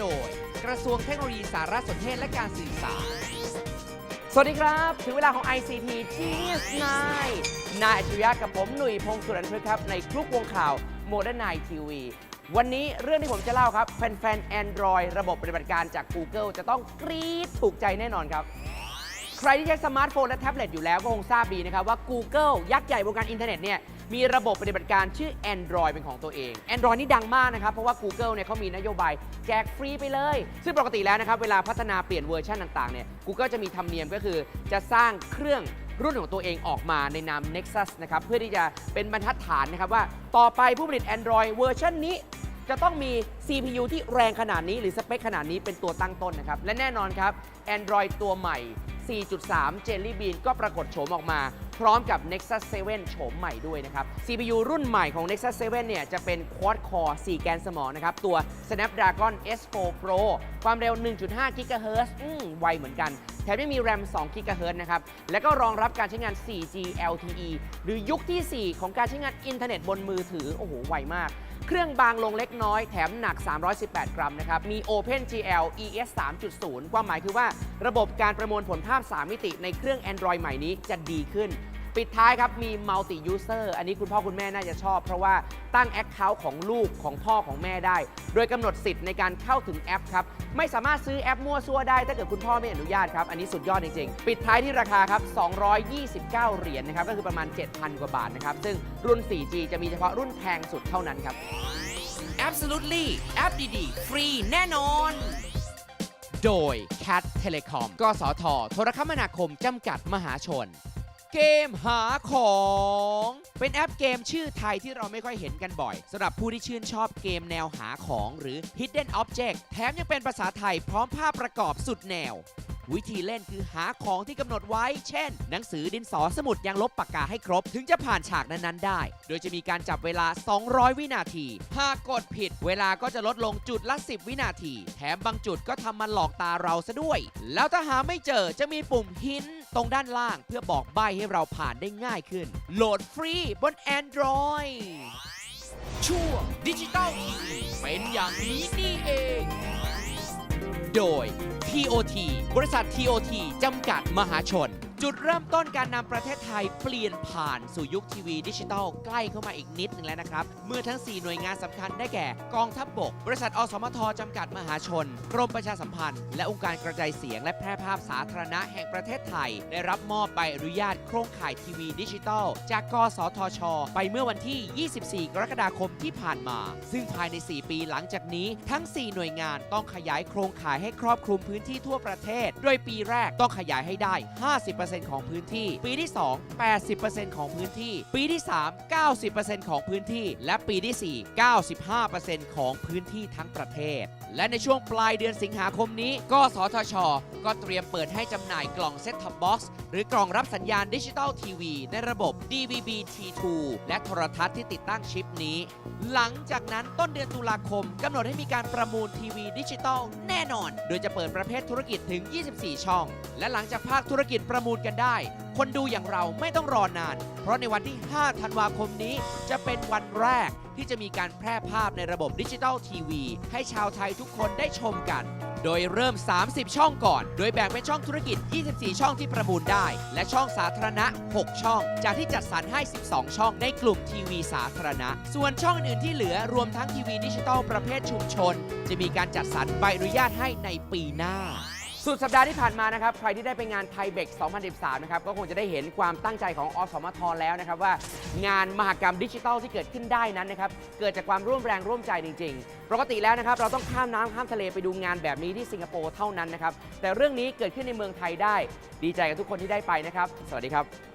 โดย กระทรวงเทคโนโลยีสารสนเทศและการสื่อสาร สวัสดีครับ ถึงเวลาของ ICT Genius 9นายอัจฉริยะกับผม หนุ่ยพงศ์สุรันพฤกษ์ครับ ในคลุกวงข่าว Modern Night TV วันนี้เรื่องที่ผมจะเล่าครับ แฟนๆ Android ระบบปฏิบัติการจาก Google จะต้องกรี๊ดถูกใจแน่นอนครับ ใครที่ใช้สมาร์ทโฟนและแท็บเล็ตอยู่แล้วก็คงทราบดีนะครับว่า Google ยักษ์ใหญ่วงการอินเทอร์เน็ตเนี่ยมีระบบปฏิบัติการชื่อ Android เป็นของตัวเอง Android นี่ดังมากนะครับ เพราะว่า Google เนี่ยเขามีนโยบายแจกฟรีไปเลย ซึ่งปกติแล้วนะครับ เวลาพัฒนาเปลี่ยนเวอร์ชันต่างๆเนี่ย Google จะมีธรรมเนียมก็คือจะสร้างเครื่องรุ่นของตัวเองออกมาในนาม Nexus นะครับ เพื่อที่จะเป็นบรรทัดฐานนะครับว่าต่อไปผู้ผลิต Android เวอร์ชันนี้ จะต้องมี CPU ที่แรงขนาดนี้หรือสเปคขนาดนี้เป็นตัวตั้งต้นนะครับ และแน่นอนครับ Android ตัวใหม่ 4.3 Jelly Bean ก็ปรากฏโฉมออกมา พร้อมกับ Nexus 7 โฉมใหม่ด้วยนะครับ CPU รุ่นใหม่ของ Nexus 7 เนี่ยจะเป็น Quad Core 4 แกนสมองนะครับ ตัว Snapdragon S4 Pro ความเร็ว 1.5 GHz อืมไวเหมือนกัน แถมยังมี RAM 2 GHz นะครับ และก็รองรับการใช้งาน 4G LTE หรือยุคที่ 4 ของการใช้งานอินเทอร์เน็ตบนมือถือ โอ้โห ไวมาก เครื่องบางลงเล็กน้อย แถมหนัก 318 กรัมนะครับ มี OpenGL ES 3.0 ความหมายคือว่าระบบการประมวลผลภาพ 3 มิติในเครื่อง Android ใหม่นี้จะดีขึ้น ปิดท้ายครับมี Multi User อันนี้คุณพ่อคุณแม่น่าจะชอบ เพราะว่าตั้ง Account ของลูกของพ่อของแม่ได้ โดยกำหนดสิทธิ์ในการเข้าถึงแอปครับ ไม่สามารถซื้อแอปมั่วซั่วได้ ถ้าเกิดคุณพ่อไม่อนุญาตครับ อันนี้สุดยอดจริงๆ ปิดท้ายที่ราคาครับ 229 เหรียญนะครับ ก็คือประมาณ 7,000 กว่าบาทนะครับ ซึ่งรุ่น 4G จะมีเฉพาะรุ่นแพงสุดเท่านั้นครับ Absolutely แอปดีๆ ฟรีแน่นอน โดย Cat Telecom กสท โทรคมนาคมจำกัดมหาชน เกมหาของ เป็นแอปเกมชื่อไทยที่เราไม่ค่อยเห็นกันบ่อยสำหรับผู้ที่ชื่นชอบเกมแนวหาของหรือ Hidden Object แถมยังเป็นภาษาไทยพร้อมภาพประกอบสุดแนว วิธีเล่นคือหาของที่กำหนดไว้ เช่น หนังสือดินสอสมุดยางลบปากกาให้ครบ ถึงจะผ่านฉากนั้นๆได้ โดยจะมีการจับเวลา 200 วินาที หากกดผิด เวลาก็จะลดลงจุดละ 10 วินาที แถมบางจุดก็ทำมันหลอกตาเราซะด้วย แล้วถ้าหาไม่เจอจะมีปุ่มหิน ตรงด้านล่างเพื่อบอกใบ้ให้เราผ่านได้ง่ายขึ้น โหลดฟรีบน Android ช่วงดิจิตอลเป็นอย่างนี้นี่เอง โดย TOT บริษัท TOT จำกัดมหาชน จุดเริ่มต้นการนำประเทศไทยเปลี่ยนผ่านสู่ยุคทีวีดิจิทัลใกล้เข้ามาอีกนิดหนึ่งแล้วนะครับ เมื่อทั้ง 4 หน่วยงานสำคัญได้แก่กองทัพบบก บริษัทอสมทจำกัดมหาชน กรมประชาสัมพันธ์ และองค์การกระจายเสียงและแพร่ภาพสาธารณะแห่งประเทศไทย ได้รับมอบใบอนุญาตโครงข่ายทีวีดิจิทัล จากกสทช ไปเมื่อวันที่ 24 กรกฎาคมที่ผ่านมา ซึ่งภายใน 4 ปีหลังจากนี้ทั้ง 4 หน่วยงานต้องขยายโครงข่ายให้ครอบคลุมพื้นที่ทั่วประเทศ โดยปีแรกต้องขยายให้ได้ 50%ของพื้นที่ ปีที่ 2 80%ของพื้นที่ ปีที่ 3 90%ของพื้นที่ และปีที่ 4 95%ของพื้นที่ทั้งประเทศ และในช่วงปลายเดือนสิงหาคมนี้กสทช ก็เตรียมเปิดให้จำหน่ายกล่องเซ็ตท็อปบ็อกซ์หรือกล่องรับสัญญาณดิจิตอลทีวีในระบบ DVB T2 และโทรทัศน์ที่ติดตั้งชิปนี้ หลังจากนั้นต้นเดือนตุลาคมกำหนดให้มีการประมูลทีวีดิจิตอลแน่นอน โดยจะเปิดประเภทธุรกิจถึง 24 ช่อง และหลังจากภาคธุรกิจประมูลกันได้ คนดูอย่างเราไม่ต้องรอนาน เพราะในวันที่ 5 ธันวาคมนี้ จะเป็นวันแรกที่จะมีการแพร่ภาพในระบบดิจิตอลทีวี ให้ชาวไทยทุกคนได้ชมกันโดยเริ่ม 30 ช่องก่อน โดยแบ่งเป็นช่องธุรกิจ 24 ช่องที่ประมูลได้ และช่องสาธารณะ 6 ช่อง จากที่จัดสรรให้ 12 ช่องในกลุ่มทีวีสาธารณะ ส่วนช่องอื่นที่เหลือรวมทั้งทีวีดิจิตอลประเภทชุมชน จะมีการจัดสรรใบอนุญาตให้ในปีหน้า สุดสัปดาห์ที่ผ่านมานะครับ ใครที่ได้ไปงานไทเบก2013 นะครับ ก็คงจะได้เห็นความตั้งใจของอสมทแล้วนะครับ ว่างานมหกรรมดิจิทัลที่เกิดขึ้นได้นั้นนะครับ เกิดจากความร่วมแรงร่วมใจจริง ๆ ปกติแล้วนะครับ เราต้องข้ามน้ำข้ามทะเลไปดูงานแบบนี้ที่สิงคโปร์เท่านั้นนะครับ แต่เรื่องนี้เกิดขึ้นในเมืองไทยได้ ดีใจกับทุกคนที่ได้ไปนะครับ สวัสดีครับ